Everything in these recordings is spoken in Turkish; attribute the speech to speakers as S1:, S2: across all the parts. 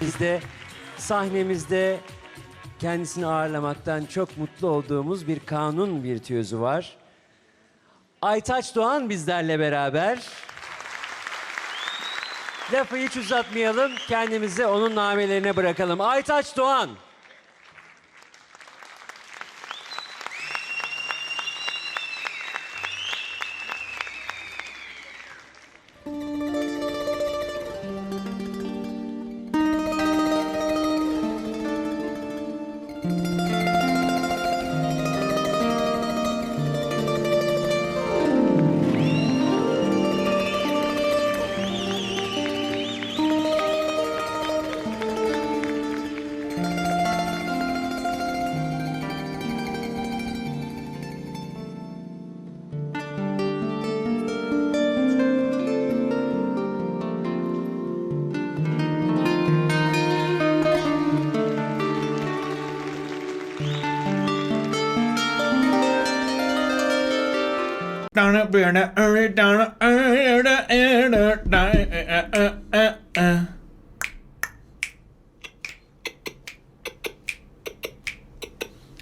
S1: Bizde sahnemizde kendisini ağırlamaktan çok mutlu olduğumuz bir kanun virtüözü var. Aytaç Doğan bizlerle beraber. Lafı hiç uzatmayalım, kendimizi onun namelerine bırakalım. Aytaç Doğan.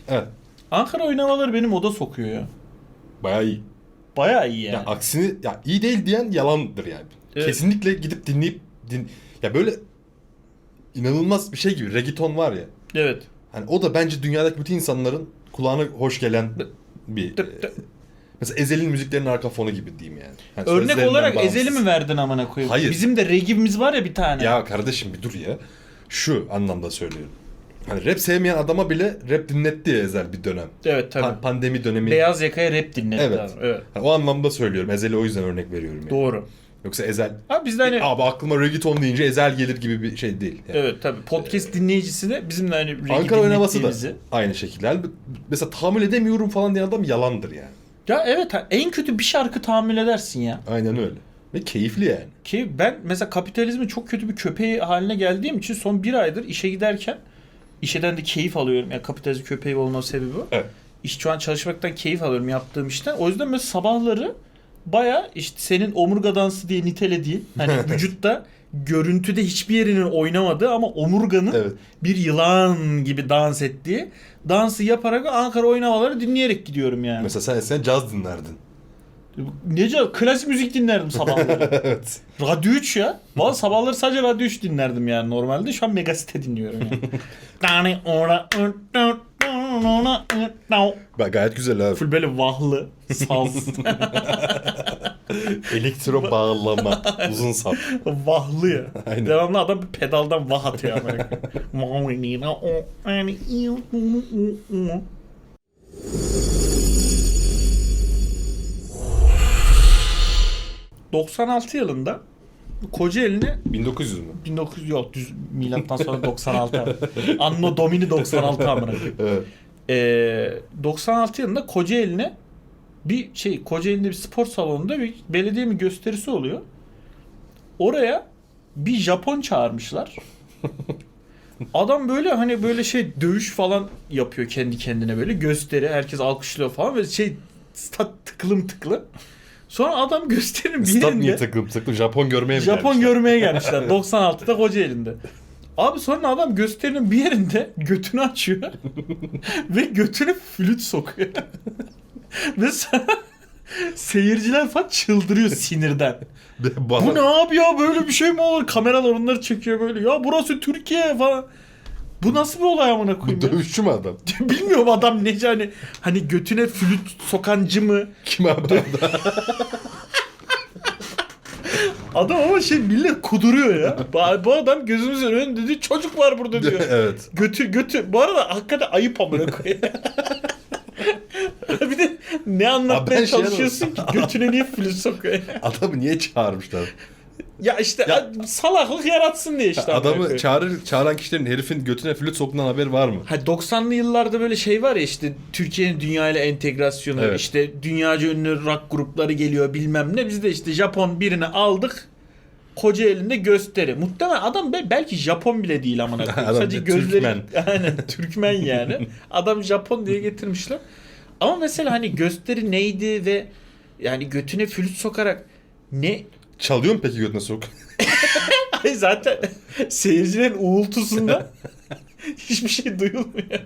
S2: Evet.
S3: Ankara oynamaları beni moda sokuyor ya.
S2: Bayağı iyi.
S3: Bayağı iyi yani.
S2: Ya aksini ya iyi değil diyen yalandır yani.
S3: Evet.
S2: Kesinlikle gidip dinleyip din ya böyle inanılmaz bir şey gibi reggaeton var ya.
S3: Evet.
S2: Hani o da bence dünyadaki bütün insanların kulağına hoş gelen bir mesela Ezel'in müziklerinin arka fonu gibi diyeyim yani. Hani
S3: Örnek olarak
S2: bağımsız.
S3: Ezeli mi verdin amına koyayım?
S2: Hayır.
S3: Bizim de regivimiz var ya bir tane.
S2: Ya kardeşim bir dur ya. Şu anlamda söylüyorum. Hani rap sevmeyen adama bile rap dinletti ya Ezel bir dönem.
S3: Evet tabii.
S2: Pa- pandemi dönemi.
S3: Beyaz yakaya rap dinletti
S2: Evet.
S3: abi. Evet.
S2: Ha, o anlamda söylüyorum. Ezel'e o yüzden örnek veriyorum yani.
S3: Doğru.
S2: Yoksa Ezel
S3: Abi bizde hani
S2: E, abi aklıma reggaeton deyince Ezel gelir gibi bir şey değil. Yani.
S3: Evet tabii. Podcast dinleyicisi de bizim de hani reggae
S2: Ankara oynaması da
S3: dinlettiğimizi-
S2: aynı şekilde. Yani mesela tahammül edemiyorum falan diyen adam yalandır yani.
S3: Ya evet en kötü bir şarkı tahammül edersin ya.
S2: Aynen öyle. Ve keyifli yani.
S3: Ki ben mesela kapitalizmin çok kötü bir köpeği haline geldiğim için son bir aydır işe giderken işeden de keyif alıyorum. Yani kapitalizm köpeği olma sebebi o.
S2: Evet.
S3: İş şu an çalışmaktan keyif alıyorum yaptığım işten. O yüzden mesela sabahları baya işte senin omurga dansı diye nitelediğin hani vücutta görüntüde hiçbir yerinin oynamadığı ama omurganın
S2: Evet.
S3: bir yılan gibi dans ettiği dansı yaparak Ankara oynamaları dinleyerek gidiyorum yani.
S2: Mesela sen eskiden caz dinlerdin.
S3: Nece klasik müzik dinlerdim sabahları.
S2: evet.
S3: Radyo 3 ya. Valla sabahları sadece Radyo 3 dinlerdim yani normalde. Şu an Megasite dinliyorum yani.
S2: Bak gayet güzel abi.
S3: Full böyle vahlı, saz,
S2: Elektro bağlama. uzun sap.
S3: vahlı ya.
S2: Aynen.
S3: Devamlı adam bir pedaldan vah atıyor. amına. 96 yılında Kocaeli'ne
S2: 1900 mü?
S3: 1900 yok düz milattan sonra 96 abi. Anno Domini 96 amına.
S2: Evet.
S3: Ee, 96 yılında Kocaeli'ne bir şey Kocaeli'nde bir spor salonunda bir belediye mi gösterisi oluyor. Oraya bir Japon çağırmışlar. Adam böyle hani böyle şey dövüş falan yapıyor kendi kendine böyle gösteri herkes alkışlıyor falan ve şey stat tıklım tıklım. Sonra adam gösterinin
S2: Stat niye
S3: birinde
S2: takılıp takılıp Japon görmeye mi
S3: Japon
S2: gelmişler?
S3: görmeye gelmişler 96'da Kocaeli'nde. Abi sonra adam gösterinin bir yerinde götünü açıyor ve götüne flüt sokuyor. Ve se- seyirciler falan çıldırıyor sinirden.
S2: Bana-
S3: Bu ne abi ya böyle bir şey mi olur? Kameralar onları çekiyor böyle. Ya burası Türkiye falan. Bu nasıl bir olay amına
S2: Bu
S3: koyayım ya?
S2: dövüşçü mü adam?
S3: Bilmiyorum adam nece hani hani götüne flüt sokancı mı?
S2: Kim abi adam?
S3: Adam ama şey millet kuduruyor ya. Bu- Bu adam gözümüzün önünde dedi çocuk var burada diyor.
S2: evet.
S3: Götü götü. Bu arada hakikaten ayıp amına koyayım. ne anlatmaya
S2: ben şey
S3: çalışıyorsun ki götüne niye flüt sokuyor?
S2: Adamı niye çağırmışlar?
S3: ya işte
S2: Ya-
S3: salaklık yaratsın diye işte.
S2: Adamı çağırır, çağıran kişilerin herifin götüne flüt sokundan haberi var mı?
S3: Ha 90'lı yıllarda böyle şey var ya işte Türkiye'nin dünya ile entegrasyonu
S2: Evet.
S3: işte dünyaca ünlü rock grupları geliyor bilmem ne biz de işte Japon birini aldık koca elinde gösteri. Muhtemelen adam be- belki Japon bile değil amına koyayım. Sadece gözleri
S2: Türkmen.
S3: aynen Türkmen yani. Adam Japon diye getirmişler. Ama mesela hani gösteri neydi ve yani götüne flüt sokarak ne
S2: Çalıyor mu peki götüne sok?
S3: Ay zaten seyircilerin uğultusunda hiçbir şey duyulmuyor.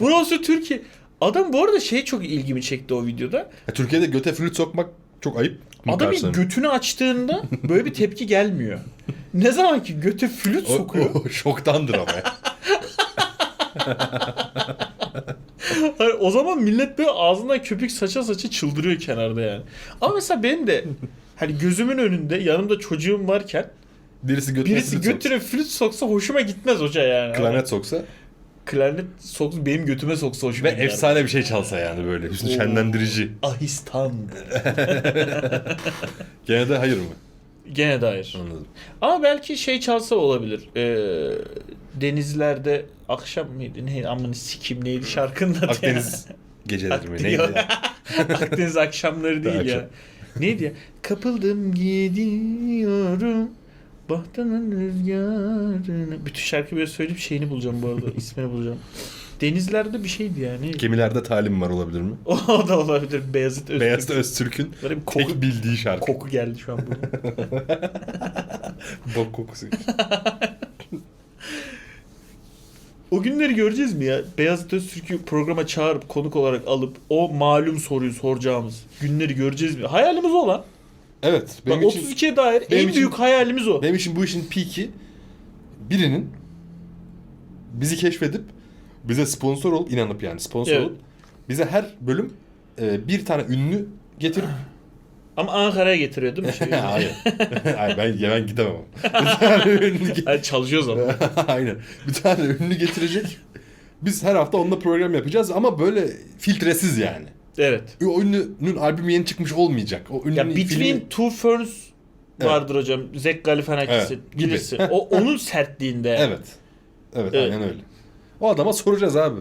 S3: Burası Türkiye. Adam bu arada şey çok ilgimi çekti o videoda.
S2: Ya Türkiye'de göte flüt sokmak çok ayıp. mı
S3: Adam
S2: karşılarına?
S3: götünü açtığında böyle bir tepki gelmiyor. Ne zaman ki göte flüt
S2: O-
S3: sokuyor.
S2: o şoktandır ama ya.
S3: Hayır, o zaman millet böyle ağzından köpük saça saça çıldırıyor kenarda yani. Ama mesela benim de hani gözümün önünde yanımda çocuğum varken
S2: Birisi götüne
S3: birisi
S2: flüt soksa,
S3: götüne flüt soksa hoşuma gitmez hoca yani.
S2: klarnet soksa
S3: Klarnet soksa benim götüme soksa hoşuma
S2: ve
S3: gider.
S2: efsane bir şey çalsa yani böyle. Hüsnü
S3: Oo.
S2: şenlendirici.
S3: Ahistan.
S2: Gene de hayır mı?
S3: Gene dair.
S2: Anladım.
S3: Ama belki şey çalsa olabilir. Ee, denizlerde akşam mıydı? Ne? Amını sikim neydi şarkının adı ya?
S2: Akdeniz geceleri mi? Neydi?
S3: Akdeniz akşamları değil ya. Neydi ya? Kapıldım gidiyorum. Bahtının rüzgarına. Bütün şarkı böyle söyleyip şeyini bulacağım bu arada. ismini bulacağım. Denizlerde bir şeydi yani.
S2: Gemilerde talim var olabilir mi?
S3: O da olabilir. Beyazıt Öztürk.
S2: Beyaz Öztürk'ün
S3: Böyle bir koku,
S2: tek bildiği şarkı.
S3: koku geldi şu an buraya.
S2: Bok kokusu.
S3: O günleri göreceğiz mi ya? Beyazıt Öztürk'ü programa çağırıp konuk olarak alıp o malum soruyu soracağımız günleri göreceğiz mi? Hayalimiz o lan.
S2: Evet. Benim
S3: Bak,
S2: için,
S3: 32'ye dair en
S2: için-
S3: büyük hayalimiz o.
S2: benim için bu işin peak'i birinin bizi keşfedip bize sponsor olup inanıp yani sponsor
S3: Evet.
S2: olup bize her bölüm e, bir tane ünlü getirip
S3: Ama Ankara'ya getiriyor değil mi? Şey,
S2: Hayır. Hayır ben, ya ben gidemem. Bir tane ünlü
S3: Yani çalışıyoruz ama.
S2: Aynen. Bir tane ünlü getirecek. Biz her hafta onunla program yapacağız ama böyle filtresiz yani.
S3: Evet.
S2: O ünlünün albümü yeni çıkmış olmayacak. O ünlünün
S3: Ya Between
S2: filmi...
S3: Two Ferns vardır hocam. Zach Galifianakis'in.
S2: Evet, gibi.
S3: Bilirsin. O onun sertliğinde.
S2: Evet. Evet,
S3: Evet.
S2: aynen öyle. O adama soracağız abi.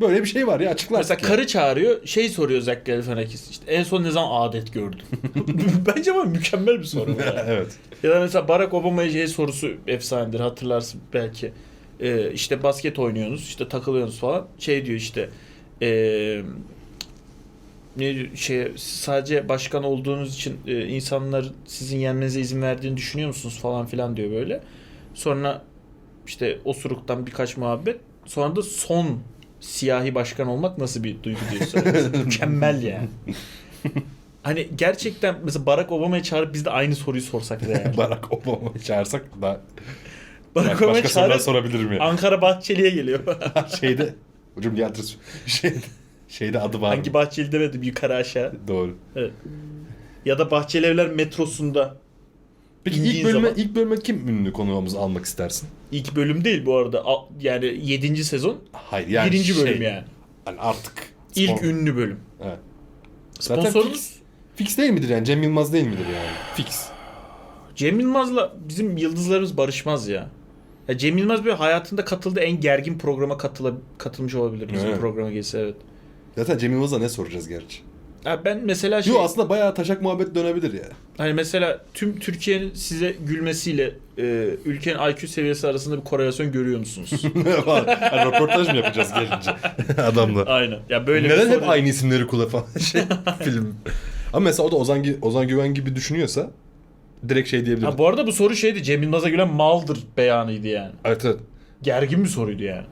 S2: Böyle bir şey var ya açıklar.
S3: Mesela karı çağırıyor, şey soruyor Zach Galifianakis işte en son ne zaman adet gördün? Bence bu mükemmel bir soru. yani.
S2: evet.
S3: Ya da mesela Barack Obama'ya şey sorusu efsanedir hatırlarsın belki. Ee, işte basket oynuyorsunuz, işte takılıyorsunuz falan. Şey diyor işte ee, ne diyor, şey sadece başkan olduğunuz için e, insanlar sizin yenmenize izin verdiğini düşünüyor musunuz falan filan diyor böyle. Sonra işte osuruktan birkaç muhabbet. Sonra da son siyahi başkan olmak nasıl bir duygu diyor. soruyor. Mükemmel yani. Hani gerçekten mesela Barack Obama'yı çağırıp biz de aynı soruyu sorsak da yani.
S2: Barack Obama'yı çağırsak da
S3: Barack
S2: başka
S3: Obama'yı
S2: sorular
S3: çağırıp
S2: sorabilirim ya.
S3: Ankara Bahçeli'ye geliyor.
S2: Şeyde hocam bir adres şeyde, şeyde adı var.
S3: Hangi Bahçeli demedim yukarı aşağı.
S2: Doğru.
S3: Evet. Ya da Bahçeli Evler metrosunda.
S2: Peki ilk bölüme
S3: zaman-
S2: ilk bölüme kim ünlü konuğumuzu almak istersin?
S3: İlk bölüm değil bu arada. A- Yani 7. sezon.
S2: Hayır yani
S3: birinci
S2: şey,
S3: bölüm yani.
S2: Hani artık
S3: İlk ünlü bölüm.
S2: Evet. Zaten
S3: Sponsorumuz
S2: fix, fix değil midir yani? Cem Yılmaz değil midir yani? Fix.
S3: Cem Yılmaz'la bizim yıldızlarımız barışmaz ya. ya Cem Yılmaz böyle hayatında katıldığı en gergin programa katıla, katılmış olabilir bizim
S2: Evet.
S3: programa gelse evet.
S2: Zaten Cem Yılmaz'a ne soracağız gerçi?
S3: Ya ben mesela şey
S2: Yo aslında bayağı taşak muhabbet dönebilir ya.
S3: hani mesela tüm Türkiye'nin size gülmesiyle e, ülkenin IQ seviyesi arasında bir korelasyon görüyor musunuz?
S2: Hani röportaj mı yapacağız gelince adamla?
S3: Aynen. Ya böyle
S2: Neden hep aynı isimleri kullan falan şey film. Ama mesela o da Ozan, Ozan Güven gibi düşünüyorsa direkt şey diyebilir.
S3: Ha bu arada bu soru şeydi. Cem Yılmaz'a gülen maldır beyanıydı yani.
S2: Evet, evet.
S3: Gergin bir soruydu yani.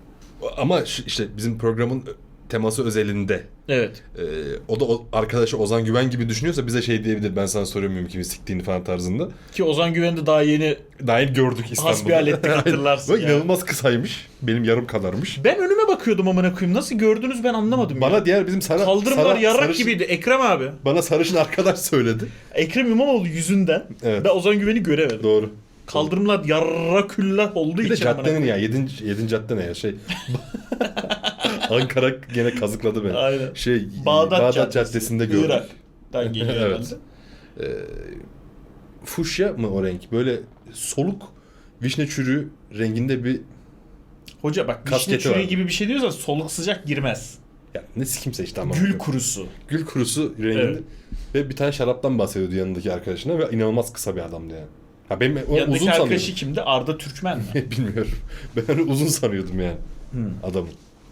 S2: Ama işte bizim programın teması özelinde
S3: Evet.
S2: Ee, o da o arkadaşı Ozan Güven gibi düşünüyorsa bize şey diyebilir. Ben sana soruyorum kimi siktiğini falan tarzında.
S3: Ki Ozan Güven de daha yeni
S2: Daha yeni gördük İstanbul'da.
S3: hasbihal ettik hatırlarsın yani.
S2: inanılmaz kısaymış. Benim yarım kadarmış.
S3: Ben önüme bakıyordum amına koyayım. Nasıl gördünüz ben anlamadım
S2: Bana
S3: ya.
S2: diğer bizim Sara,
S3: Kaldırımlar
S2: Sara-
S3: yarrak
S2: sarışın-
S3: gibiydi. Ekrem abi.
S2: Bana sarışın arkadaş söyledi.
S3: Ekrem İmamoğlu yüzünden
S2: Evet.
S3: ben Ozan Güven'i göremedim.
S2: Doğru.
S3: Kaldırımlar yarra küllah olduğu
S2: Bir de
S3: için amına
S2: caddenin
S3: koyayım.
S2: ya. Yedinci, yedinci cadde ne ya şey. Ankara gene kazıkladı beni.
S3: Aynen.
S2: Şey
S3: Bağdat,
S2: Bağdat,
S3: Caddesi.
S2: Caddesi'nde gördük.
S3: Irak'tan geliyor
S2: Evet. Ee, fuşya mı o renk? Böyle soluk vişne çürüğü renginde bir
S3: Hoca bak vişne
S2: Kasketi
S3: çürüğü
S2: var.
S3: gibi bir şey diyorsan soluk sıcak girmez.
S2: ya ne kimse işte ama.
S3: Gül kurusu.
S2: Gül kurusu renginde.
S3: Evet.
S2: Ve bir tane şaraptan bahsediyordu yanındaki arkadaşına ve inanılmaz kısa bir adamdı yani. Ha benim o
S3: Yanındaki
S2: uzun
S3: arkadaşı
S2: sanıyordum.
S3: kimdi? Arda Türkmen mi?
S2: Bilmiyorum. Ben onu uzun sanıyordum yani
S3: Hmm.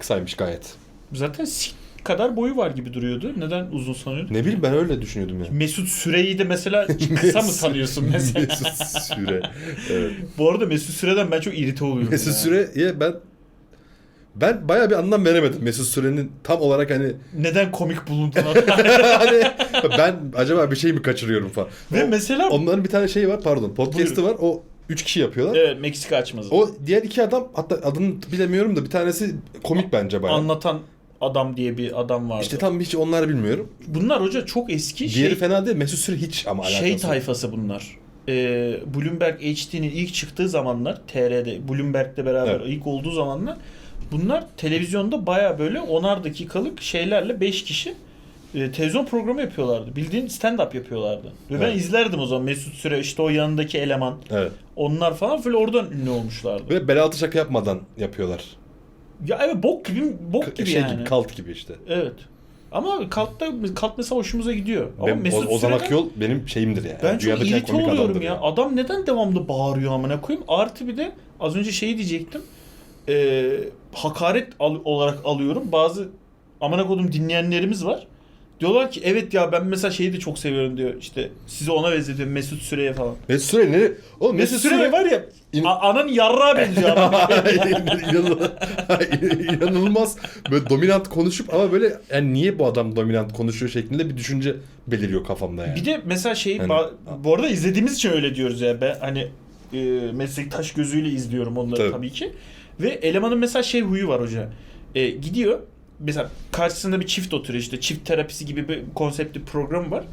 S2: Kısaymış gayet.
S3: Zaten sik- kadar boyu var gibi duruyordu. Neden uzun sanıyordun?
S2: Ne bileyim ben öyle düşünüyordum ya.
S3: Mesut Süre'yi de mesela kısa mı sanıyorsun mesela?
S2: Mesut Süre. Evet.
S3: Bu arada Mesut Süre'den ben çok irite oluyorum.
S2: Mesut
S3: ya.
S2: Süre'ye ben ben bayağı bir anlam veremedim Mesut Süre'nin tam olarak hani
S3: Neden komik bulundun
S2: hani ben acaba bir şey mi kaçırıyorum falan.
S3: Ve
S2: O-
S3: mesela
S2: onların bir tane şeyi var pardon podcast'ı var o üç kişi yapıyorlar.
S3: evet, Meksika açmazı.
S2: O diğer iki adam hatta adını bilemiyorum da bir tanesi komik bence bayağı.
S3: Anlatan adam diye bir adam vardı.
S2: İşte tam hiç onları bilmiyorum.
S3: Bunlar hoca çok eski
S2: Diğeri
S3: şey,
S2: fena değil. Mesut Süre hiç ama alakası
S3: şey tayfası bunlar. Ee, Bloomberg HD'nin ilk çıktığı zamanlar TR'de Bloomberg'le beraber
S2: Evet.
S3: ilk olduğu zamanlar bunlar televizyonda baya böyle onar dakikalık şeylerle 5 kişi e, televizyon programı yapıyorlardı. Bildiğin stand-up yapıyorlardı. Ve ben
S2: Evet.
S3: izlerdim o zaman Mesut Süre işte o yanındaki eleman
S2: Evet.
S3: onlar falan böyle oradan ünlü olmuşlardı.
S2: Ve bel altı şaka yapmadan yapıyorlar.
S3: Ya evet bok gibi bok gibi
S2: şey
S3: yani.
S2: gibi, kalt gibi işte.
S3: Evet. Ama kaltta kalt mesela hoşumuza gidiyor. Ama
S2: Ben,
S3: Mesut
S2: o, Ozan
S3: Süre'den-
S2: Akyol benim şeyimdir yani.
S3: Ben çok
S2: Dünyadaki en
S3: irite
S2: komik
S3: oluyorum
S2: adamdır
S3: ya.
S2: yani.
S3: Adam neden devamlı bağırıyor amına koyayım? Artı bir de az önce şeyi diyecektim. Ee, hakaret al- olarak alıyorum. Bazı amına kodum dinleyenlerimiz var. Diyorlar ki evet ya ben mesela şeyi de çok seviyorum diyor. İşte sizi ona benzetiyorum Mesut Süre'ye falan.
S2: Mesut Süre ne? Oğlum
S3: Mesut,
S2: Mesut,
S3: Süre,
S2: Süre
S3: var ya
S2: İn-
S3: a- ananın yarrağı benziyor ama.
S2: İnanılmaz, inanılmaz böyle dominant konuşup ama böyle yani niye bu adam dominant konuşuyor şeklinde bir düşünce beliriyor kafamda yani.
S3: Bir de mesela şey ba- bu arada izlediğimiz için öyle diyoruz ya. Ben hani e, meslektaş gözüyle izliyorum onları
S2: Tabii.
S3: tabii. ki. Ve elemanın mesela şey huyu var hoca. E, gidiyor mesela karşısında bir çift oturuyor işte çift terapisi gibi bir konseptli program var.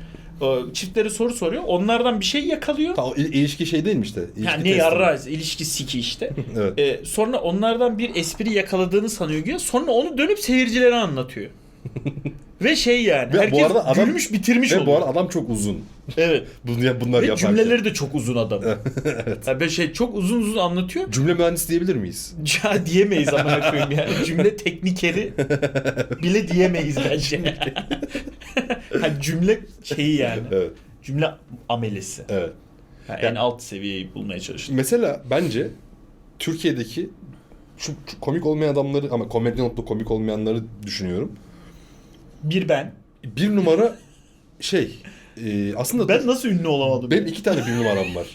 S3: E, çiftlere soru soruyor. Onlardan bir şey yakalıyor.
S2: Ta, il- ilişki şey değil mi işte? İlişki
S3: Yani ne
S2: testi.
S3: yarra ilişki siki işte.
S2: evet.
S3: E, sonra onlardan bir espri yakaladığını sanıyor güya. Sonra onu dönüp seyircilere anlatıyor. Ve şey yani
S2: Ve bu
S3: herkes
S2: arada adam-
S3: gülmüş bitirmiş
S2: Ve bu
S3: oluyor.
S2: arada adam çok uzun.
S3: Evet.
S2: Bunu, bunlar
S3: Ve
S2: yaparken.
S3: cümleleri de çok uzun adam. evet. Yani böyle şey çok uzun uzun anlatıyor.
S2: Cümle mühendisi diyebilir miyiz?
S3: Ya diyemeyiz amına koyayım yani. Cümle teknikeri bile diyemeyiz bence. ha, cümle şeyi yani.
S2: Evet.
S3: Cümle amelesi.
S2: Evet.
S3: Yani en alt seviyeyi bulmaya çalıştım.
S2: Mesela bence Türkiye'deki şu, şu komik olmayan adamları ama komedi notlu komik olmayanları düşünüyorum.
S3: Bir ben.
S2: Bir numara şey e, aslında
S3: Ben nasıl ünlü olamadım?
S2: benim iki tane bir numaram var.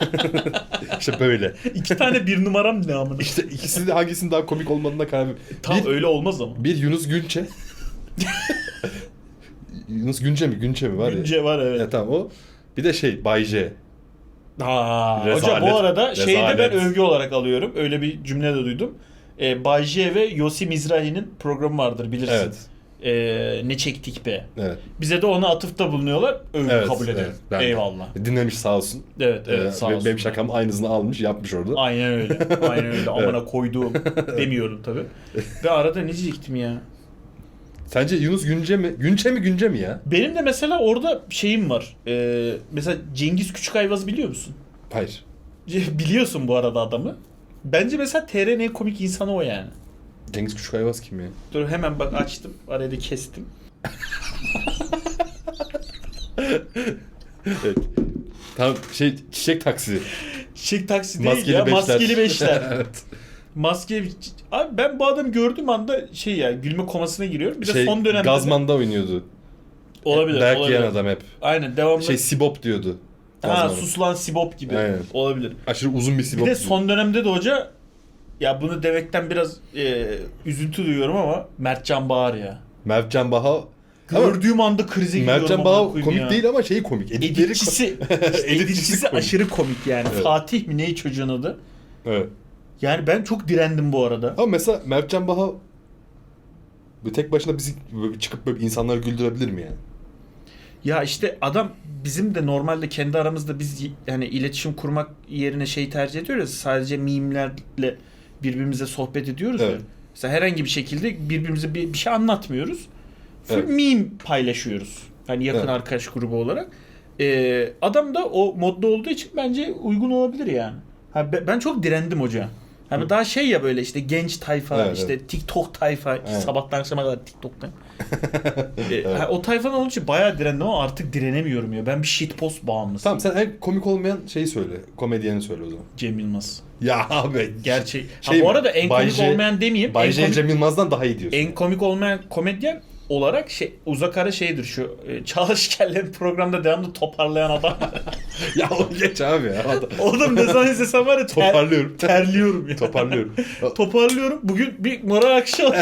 S2: işte böyle.
S3: İki tane bir numaram ne amına?
S2: İşte ikisi de hangisinin daha komik olmadığına karar ver.
S3: Tam
S2: bir,
S3: öyle olmaz ama.
S2: bir Yunus Günçe. Yunus Günçe mi? Günçe mi var ya?
S3: Günce var evet.
S2: Ya tamam o. Bir de şey Bay J.
S3: Ha, hocam
S2: Rezalet.
S3: bu arada şeyi de ben
S2: Rezalet.
S3: övgü olarak alıyorum. Öyle bir cümle de duydum. Ee, Bay J ve Yossi Mizrahi'nin programı vardır bilirsin.
S2: Evet.
S3: Ee, ne çektik be.
S2: Evet.
S3: Bize de ona atıfta bulunuyorlar. Övgü
S2: Evet,
S3: kabul ederim.
S2: evet, ben de.
S3: Eyvallah.
S2: Dinlemiş sağ olsun.
S3: Evet evet
S2: Ee,
S3: sağ
S2: ve
S3: olsun.
S2: Benim şakam aynısını almış yapmış orada.
S3: Aynen öyle. Aynen öyle. Amına koyduğum demiyorum tabii. Ve arada ne diyecektim ya?
S2: Sence Yunus Günce mi? Günçe mi Günce mi ya?
S3: Benim de mesela orada şeyim var. Ee, mesela Cengiz Küçükayvaz'ı biliyor musun?
S2: Hayır.
S3: Biliyorsun bu arada adamı. Bence mesela TR'nin en komik insanı o yani.
S2: Cengiz Küçükayvaz kim ya?
S3: Dur hemen bak açtım. Araya da kestim.
S2: Evet. Tam şey çiçek taksi.
S3: Çiçek taksi değil
S2: Maskeli
S3: ya.
S2: beşler.
S3: Maskeli beşler.
S2: evet.
S3: Maskeli... Abi ben bu adamı gördüğüm anda şey ya gülme komasına giriyorum. Bir de
S2: Şey,
S3: son dönemde... de-
S2: Gazman'da oynuyordu.
S3: Olabilir.
S2: Dayak
S3: olabilir.
S2: yiyen adam hep.
S3: Aynen devamlı.
S2: Şey Sibop diyordu.
S3: ha
S2: Gazman'a.
S3: suslan sibop gibi.
S2: Aynen.
S3: Olabilir.
S2: Aşırı uzun bir Sibop.
S3: Bir de son dönemde de hoca ya bunu demekten biraz e, üzüntü duyuyorum ama Mertcan Bağır ya.
S2: Mertcan Baha. Ama
S3: Gördüğüm anda krize giriyorum.
S2: Mertcan
S3: amına
S2: Baha
S3: koyayım
S2: komik
S3: ya.
S2: değil ama şeyi komik. Editleri
S3: Editçisi,
S2: Editçisi
S3: editçisi
S2: komik.
S3: aşırı komik yani.
S2: Evet.
S3: Fatih mi ne çocuğun adı?
S2: Evet.
S3: Yani ben çok direndim bu arada.
S2: Ama mesela Mertcan Baha bir tek başına bizi böyle çıkıp böyle insanları güldürebilir mi yani?
S3: Ya işte adam bizim de normalde kendi aramızda biz yani iletişim kurmak yerine şey tercih ediyoruz. Sadece mimlerle birbirimize sohbet ediyoruz
S2: Evet.
S3: ya. Mesela herhangi bir şekilde birbirimize bir, bir şey anlatmıyoruz. Full
S2: Evet.
S3: meme paylaşıyoruz. Hani yakın
S2: Evet.
S3: arkadaş grubu olarak. Ee, adam da o modda olduğu için bence uygun olabilir yani. Ha, be- ben çok direndim hoca. Hani daha şey ya böyle işte genç tayfa,
S2: Evet,
S3: işte TikTok tayfa,
S2: Evet.
S3: sabahtan akşama kadar TikTok'ta. E, ha, o tayfadan olduğu için bayağı direndim ama artık direnemiyorum ya. Ben bir shitpost bağımlısıyım.
S2: Tamam sen en komik olmayan şeyi söyle. Komedyeni söyle o zaman.
S3: Cem Yılmaz.
S2: Ya abi.
S3: Gerçek.
S2: Şey
S3: ha, bu arada en
S2: Bay
S3: komik
S2: J-
S3: olmayan demeyeyim.
S2: Bay
S3: en
S2: J
S3: komik,
S2: Cem Yılmaz'dan daha iyi diyorsun.
S3: en komik olmayan komedyen olarak şey uzak ara şeydir şu e, Şikerler'in programda devamlı toparlayan adam.
S2: ya o geç abi ya. Adam-
S3: Oğlum ne zaman izlesem var ya ter,
S2: Toparlıyorum.
S3: terliyorum ya.
S2: Toparlıyorum.
S3: Toparlıyorum. Bugün bir mora akşam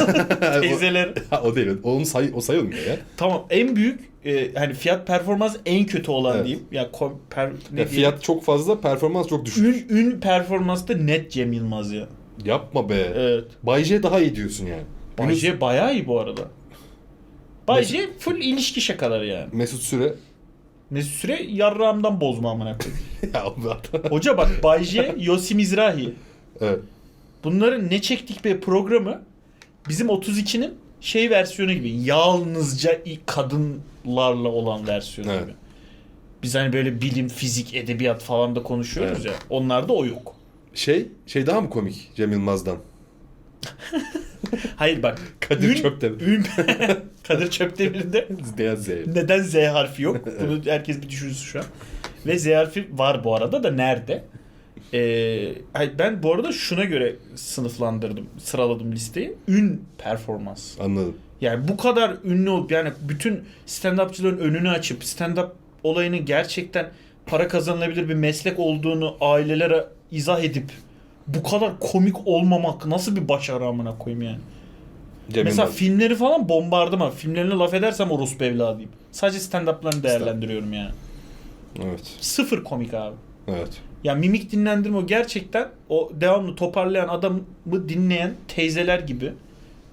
S3: teyzeler.
S2: ha, o değil. Onun say o sayılmıyor ya.
S3: Tamam en büyük e, hani fiyat performans en kötü olan
S2: Evet.
S3: diyeyim. Ya kom, per, ne
S2: ya
S3: diyeyim?
S2: fiyat çok fazla, performans çok düşük.
S3: ün, ün performansta net Cem Yılmaz ya.
S2: Yapma be.
S3: Evet.
S2: Bay J daha iyi diyorsun yani.
S3: Bay J bayağı iyi bu arada. Bay
S2: Mesut-
S3: J full ilişki şakaları yani.
S2: Mesut Süre.
S3: Mesut Süre yarrağımdan bozma amına koyayım.
S2: ya adam.
S3: Hoca bak Bay J, Yossi Mizrahi.
S2: evet.
S3: Bunların ne çektik be programı bizim 32'nin şey versiyonu gibi. Yalnızca ilk kadınlarla olan versiyonu
S2: Evet.
S3: gibi. Biz hani böyle bilim, fizik, edebiyat falan da konuşuyoruz ya. Onlarda o yok.
S2: Şey, şey daha mı komik Cem Yılmaz'dan?
S3: Hayır bak.
S2: Kadir
S3: ün-
S2: Çöptemir.
S3: Ün, Kadir Çöptemir'de
S2: Diyen Z.
S3: neden Z harfi yok? Bunu herkes bir düşünsün şu an. Ve Z harfi var bu arada da nerede? Ee, hayır, ben bu arada şuna göre sınıflandırdım, sıraladım listeyi. Ün performans.
S2: Anladım.
S3: Yani bu kadar ünlü olup yani bütün stand-upçıların önünü açıp stand-up olayının gerçekten para kazanılabilir bir meslek olduğunu ailelere izah edip bu kadar komik olmamak nasıl bir başarı amına koyayım yani.
S2: Cem
S3: Mesela
S2: Yılmaz.
S3: filmleri falan bombardıman. Filmlerine laf edersem orospu evladıyım. Sadece stand-up'larını değerlendiriyorum yani.
S2: Evet.
S3: Sıfır komik abi.
S2: Evet.
S3: Ya mimik dinlendirme o gerçekten o devamlı toparlayan adamı dinleyen teyzeler gibi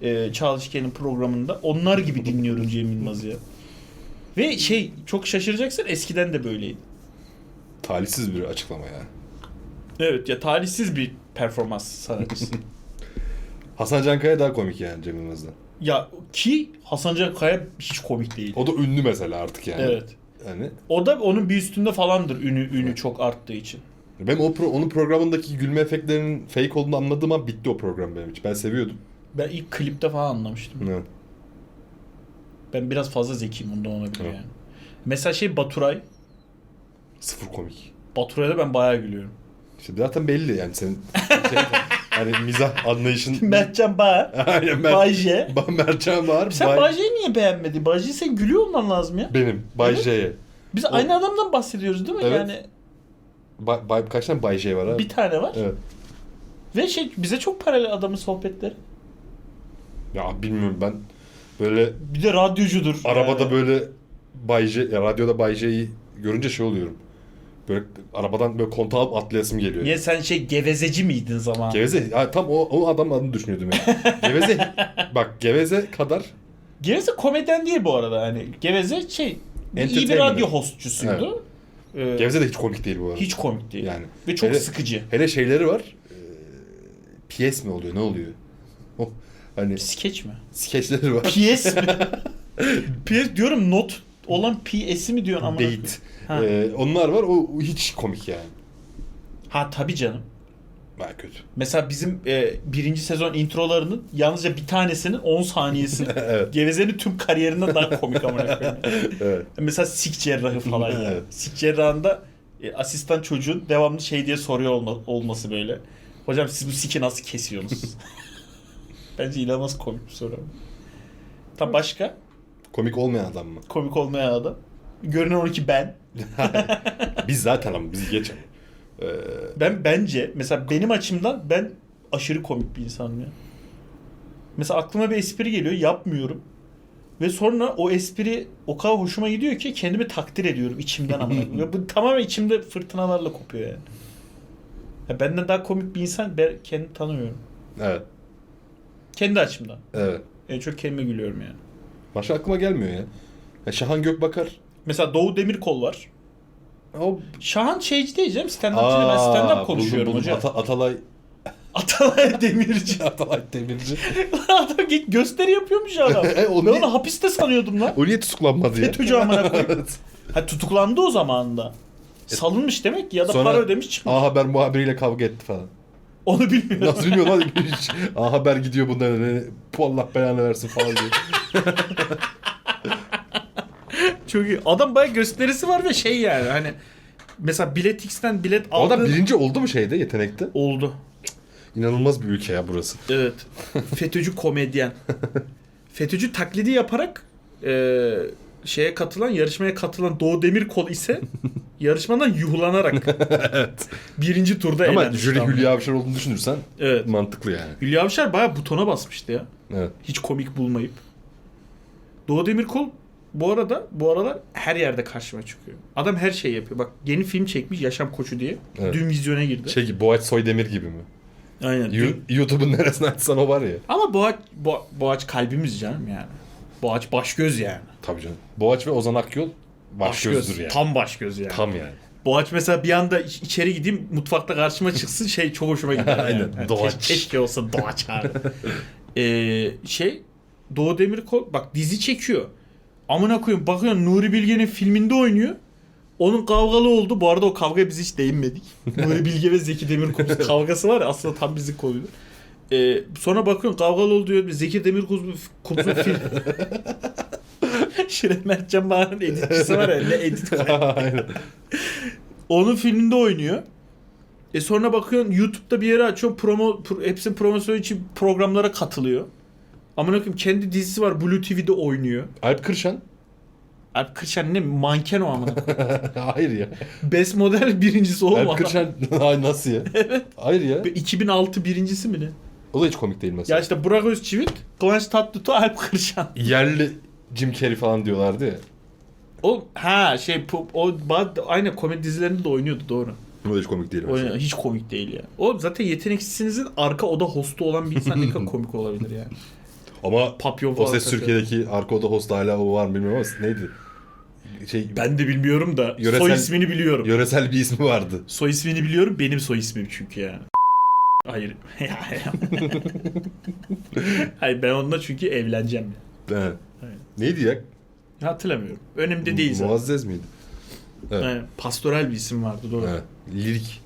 S3: e, Çalışken'in programında onlar gibi dinliyorum Cem Yılmaz'ı ya. Ve şey çok şaşıracaksın eskiden de böyleydi.
S2: Talihsiz bir açıklama ya.
S3: Evet ya talihsiz bir performans sanatçısı.
S2: Hasan Cankaya daha komik yani Cem Yılmaz'dan.
S3: ya ki Hasan Can Kaya hiç komik değil.
S2: O da ünlü mesela artık yani.
S3: Evet.
S2: Yani
S3: O da onun bir üstünde falandır ünü ünü çok arttığı için.
S2: ben o pro- onun programındaki gülme efektlerinin fake olduğunu anladığım an bitti o program benim için. Ben seviyordum.
S3: Ben ilk klipte falan anlamıştım.
S2: Evet.
S3: Ben biraz fazla zekiyim ondan olabilir
S2: Evet.
S3: yani. Mesela şey Baturay.
S2: Sıfır komik.
S3: Baturay'da ben bayağı gülüyorum.
S2: İşte zaten belli yani senin şey, hani mizah anlayışın.
S3: Mertcan Bağır.
S2: Aynen ben.
S3: Bay J.
S2: Ba Mertcan var.
S3: Sen
S2: Bay-
S3: Bay J'yi niye beğenmedin? Bay J'yi sen gülüyor olman lazım ya.
S2: Benim. Bay
S3: Evet. Biz
S2: O-
S3: aynı adamdan bahsediyoruz değil mi?
S2: Evet.
S3: Yani
S2: Bay, Bay- kaç tane Bay J var abi?
S3: bir tane var.
S2: Evet.
S3: Ve şey bize çok paralel adamın sohbetleri.
S2: Ya bilmiyorum ben böyle
S3: Bir de radyocudur.
S2: arabada
S3: Yani.
S2: böyle Bay J, ya radyoda Bay J'yi görünce şey oluyorum. Böyle arabadan böyle kontağı alıp atlayasım geliyor.
S3: Niye sen şey gevezeci miydin zaman?
S2: Geveze, ha, tam o, o adam adını düşünüyordum ya. Geveze, bak Geveze kadar
S3: Geveze komedyen değil bu arada. Hani Geveze şey iyi bir radyo hostçusuydu. Ee,
S2: Geveze de hiç komik değil bu arada.
S3: hiç komik değil.
S2: Yani.
S3: Ve çok
S2: Hele-
S3: sıkıcı.
S2: Hele şeyleri var. E, piyes mi oluyor? Ne oluyor? O hani
S3: Skeç mi?
S2: skeçleri var.
S3: PS mi? PS diyorum not olan PS'i mi diyorsun ama?
S2: Date.
S3: Ha.
S2: E, onlar var. O, o hiç komik yani.
S3: ha tabii canım.
S2: Baya kötü.
S3: Mesela bizim e, birinci sezon introlarının yalnızca bir tanesinin 10 saniyesi
S2: evet.
S3: Geveze'nin tüm kariyerinden daha komik amına koyayım.
S2: Evet.
S3: Mesela sik cerrahı falan ya.
S2: Evet.
S3: Sik cerrahında e, asistan çocuğun devamlı şey diye soruyor olma- olması böyle. Hocam siz bu siki nasıl kesiyorsunuz? Bence inanılmaz komik bir soru. Tam başka
S2: Komik olmayan adam mı?
S3: komik olmayan adam. Görünen o ki ben.
S2: Biz zaten ama bizi geçen. Ee,
S3: Ben bence mesela benim açımdan ben aşırı komik bir insanım ya. Mesela aklıma bir espri geliyor yapmıyorum. Ve sonra o espri o kadar hoşuma gidiyor ki kendimi takdir ediyorum içimden ama. Ve bu tamamen içimde fırtınalarla kopuyor yani. Ya benden daha komik bir insan ben kendimi tanımıyorum.
S2: evet.
S3: Kendi açımdan.
S2: Evet.
S3: En çok kendime gülüyorum yani.
S2: Başka aklıma gelmiyor ya. ya Şahan Gökbakar.
S3: Mesela Doğu Demirkol var.
S2: O
S3: Şahan şeyci değil canım. Stand-upçı değil. Ben stand-up konuşuyorum
S2: buldum, buldum.
S3: hocam.
S2: Ata- Atalay
S3: Atalay Demirci.
S2: Atalay Demirci.
S3: adam git gösteri yapıyormuş adam.
S2: E, o
S3: ben
S2: niye-
S3: onu hapiste sanıyordum lan.
S2: o niye tutuklanmadı ya?
S3: FETÖ'cü amına koyayım. Ha tutuklandı o zamanında. Salınmış demek ki ya da
S2: Sonra
S3: para ödemiş çıkmış.
S2: A Haber muhabiriyle kavga etti falan.
S3: Onu bilmiyorum.
S2: Nasıl bilmiyorum lan. Aa, haber gidiyor bundan. Hani, Bu Allah belanı versin falan diye.
S3: Çok iyi. Adam bayağı gösterisi var ve şey yani hani mesela Bilet X'ten bilet
S2: O
S3: aldı.
S2: da birinci oldu mu şeyde yetenekte?
S3: Oldu.
S2: İnanılmaz bir ülke ya burası.
S3: Evet. FETÖ'cü komedyen. FETÖ'cü taklidi yaparak e, şeye katılan, yarışmaya katılan Doğu Demirkol ise yarışmadan yuhlanarak birinci turda
S2: Ama
S3: elenmiş.
S2: jüri
S3: tam.
S2: Hülya Avşar olduğunu düşünürsen
S3: Evet.
S2: mantıklı yani.
S3: Hülya Avşar bayağı butona basmıştı ya.
S2: Evet.
S3: Hiç komik bulmayıp. Doğu Demirkol bu arada bu aralar her yerde karşıma çıkıyor. Adam her şey yapıyor. Bak yeni film çekmiş Yaşam Koçu diye.
S2: Evet.
S3: Dün vizyona girdi.
S2: Şey gibi Boğaç Soydemir gibi mi?
S3: Aynen. Dün-
S2: YouTube'un neresine açsan o var ya.
S3: Ama Boğaç, Bo- Boğaç kalbimiz canım yani. Boğaç baş göz yani.
S2: Tabii canım. Boğaç ve Ozan Akyol baş gözdür yani.
S3: Tam baş göz yani.
S2: Tam yani.
S3: Boğaç mesela bir anda iç- içeri gideyim mutfakta karşıma çıksın şey çok hoşuma gider.
S2: Aynen,
S3: Yani. Yani
S2: Doğaç.
S3: keş- keşke olsa Doğaç abi. ee, şey Doğu Demirkol bak dizi çekiyor. Amına koyayım bakıyorum Nuri Bilge'nin filminde oynuyor. Onun kavgalı oldu. Bu arada o kavgaya biz hiç değinmedik. Nuri Bilge ve Zeki Demirkubuz kavgası var ya aslında tam bizi koydu. Ee, sonra bakıyorum kavgalı oldu diyor. Zeki Demirkubuz'un film. Şirin Mertcan Bağır'ın editçisi var ya. Ne edit.
S2: Aynen.
S3: Onun filminde oynuyor. E sonra bakıyorsun YouTube'da bir yere açıyor. Promo, pro, hepsinin promosyonu için programlara katılıyor. Amına koyayım kendi dizisi var Blue TV'de oynuyor.
S2: Alp Kırşan?
S3: Alp Kırşan ne manken o amına.
S2: Hayır ya.
S3: Best model birincisi oğlum
S2: Alp. Kırşan Ay nasıl ya? Hayır ya.
S3: 2006 birincisi mi ne?
S2: O da hiç komik değil mesela.
S3: Ya işte Burak Özçivit, Kıvanç Tatlıtuğ, Alp Kırşan.
S2: Yerli Jim Carrey falan diyorlardı ya.
S3: O ha şey o aynı komedi dizilerinde de oynuyordu doğru.
S2: O da hiç komik değil mesela.
S3: Oynuyor. Hiç komik değil ya. O zaten yeteneksizsinizin arka oda hostu olan bir insan ne kadar komik olabilir yani.
S2: Ama
S3: Papyon
S2: o
S3: falan
S2: ses. Türkiye'deki arka oda host hala o var mı bilmiyorum ama neydi? Şey,
S3: Ben de bilmiyorum da
S2: Yöresel-
S3: soy ismini biliyorum.
S2: yöresel bir ismi vardı.
S3: Soy ismini biliyorum. Benim soy ismim çünkü yani. Hayır. Hayır ben onunla çünkü evleneceğim.
S2: He.
S3: Evet.
S2: Neydi ya?
S3: Ya. Hatırlamıyorum. Önemli değil zaten.
S2: Muazzez miydi? Evet.
S3: Yani pastoral bir isim vardı doğru.
S2: Evet. Lirik.